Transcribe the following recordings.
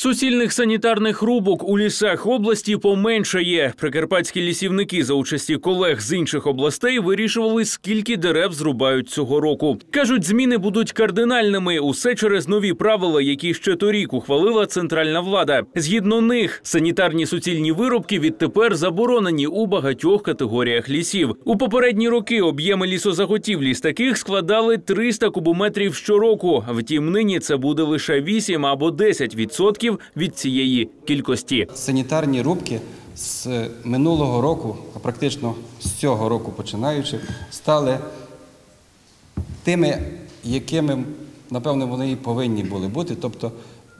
Суцільних санітарних рубок у лісах області поменшає. Прикарпатські лісівники за участі колег з інших областей вирішували, скільки дерев зрубають цього року. кажуть, зміни будуть кардинальними. Усе через нові правила, які ще торік ухвалила центральна влада. Згідно них, санітарні суцільні вирубки відтепер заборонені у багатьох категоріях лісів. У попередні роки об'єми лісозаготівлі з таких складали 300 кубометрів щороку. Втім, нині це буде лише 8 або 10 відсотків від цієї кількості. Санітарні рубки з минулого року, а практично з цього року починаючи, стали тими, якими, напевно, вони і повинні були бути, тобто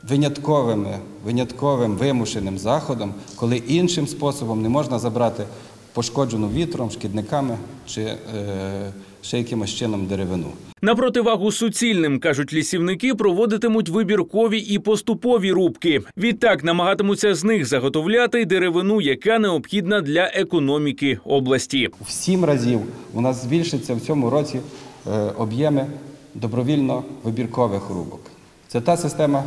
винятковими, винятковим вимушеним заходом, коли іншим способом не можна забрати пошкоджену вітром, шкідниками чи е, ще якимось чином деревину. На противагу суцільним, кажуть лісівники, проводитимуть вибіркові і поступові рубки. Відтак намагатимуться з них заготовляти деревину, яка необхідна для економіки області. В сім разів у нас збільшиться в цьому році е, об'єми добровільно вибіркових рубок. Це та система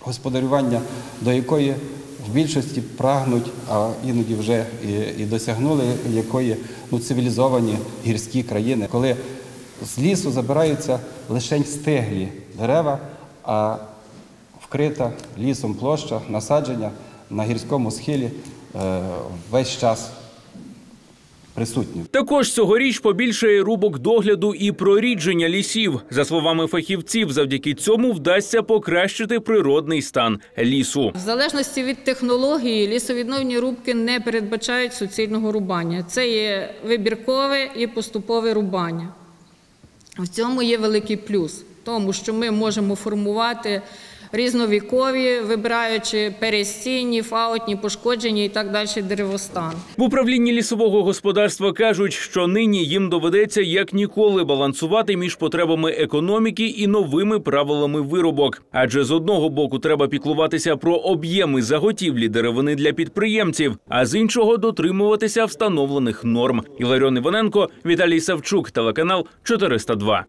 господарювання, до якої в більшості прагнуть, а іноді вже і, і досягнули якої ну, цивілізовані гірські країни, коли з лісу забираються лише стиглі дерева, а вкрита лісом площа, насадження на гірському схилі е, весь час присутні. Також цьогоріч побільшає рубок догляду і прорідження лісів. За словами фахівців, завдяки цьому вдасться покращити природний стан лісу. В залежності від технології лісовідновні рубки не передбачають суцільного рубання. Це є вибіркове і поступове рубання. В цьому є великий плюс, тому що ми можемо формувати різновікові, вибираючи перестійні, фаутні, пошкоджені і так далі деревостан. В управлінні лісового господарства кажуть, що нині їм доведеться як ніколи балансувати між потребами економіки і новими правилами виробок. Адже з одного боку треба піклуватися про об'єми заготівлі деревини для підприємців, а з іншого дотримуватися встановлених норм. Іларіон Іваненко, Віталій Савчук, телеканал 402.